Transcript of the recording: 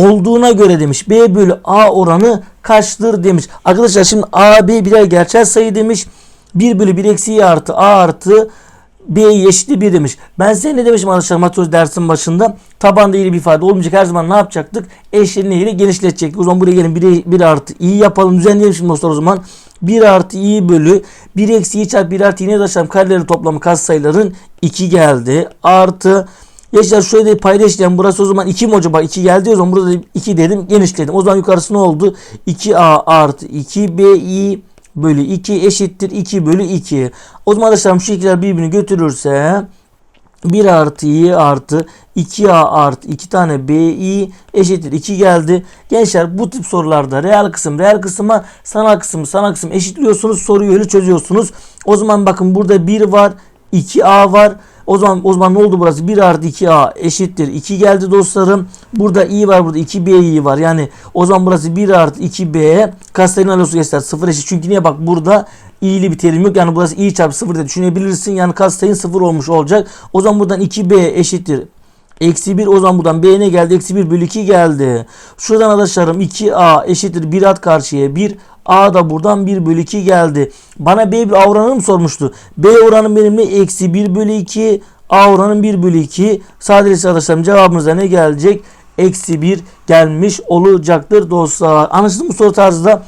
olduğuna göre demiş. B bölü A oranı kaçtır demiş. Arkadaşlar şimdi A, B birer gerçel sayı demiş. 1 bölü 1 eksi Y artı A artı B eşitli 1 demiş. Ben size ne demişim arkadaşlar matematik dersin başında? Tabanda iyi bir ifade olmayacak. Her zaman ne yapacaktık? Eşlerini ile genişletecektik. O zaman buraya gelin 1, 1 artı i yapalım. Düzenleyelim şimdi dostlar o zaman. 1 artı i bölü 1 eksi i çarpı 1 artı i ne yaşam kareleri toplamı katsayıların 2 geldi. Artı Gençler şöyle paylaşacağım. Burası o zaman 2 mi acaba? 2 geldi o zaman burada 2 dedim genişledim. O zaman yukarısı ne oldu? 2a artı 2bi bölü 2 eşittir 2 bölü 2. O zaman arkadaşlar şu ikiler birbirini götürürse 1 artı i artı 2a artı 2 tane bi eşittir 2 geldi. Gençler bu tip sorularda reel kısım reel kısma sanal kısım sanal kısım eşitliyorsunuz soruyu öyle çözüyorsunuz. O zaman bakın burada 1 var 2a var. O zaman o zaman ne oldu burası? 1 artı 2a eşittir 2 geldi dostlarım. Burada i var burada 2b var. Yani o zaman burası 1 artı 2b katsayının alası göster 0 eşit. Çünkü niye bak burada i'li bir terim yok. Yani burası i çarpı 0 diye düşünebilirsin. Yani katsayın 0 olmuş olacak. O zaman buradan 2b eşittir Eksi 1 o zaman buradan B ne geldi? Eksi 1 bölü 2 geldi. Şuradan arkadaşlarım 2A eşittir 1 at karşıya 1. A da buradan 1 bölü 2 geldi. Bana B oranını mı sormuştu? B oranım benim ne? Eksi 1 bölü 2. A oranım 1 bölü 2. Sadece arkadaşlarım cevabımıza ne gelecek? Eksi 1 gelmiş olacaktır dostlar. Anlaşıldı mı soru tarzı da?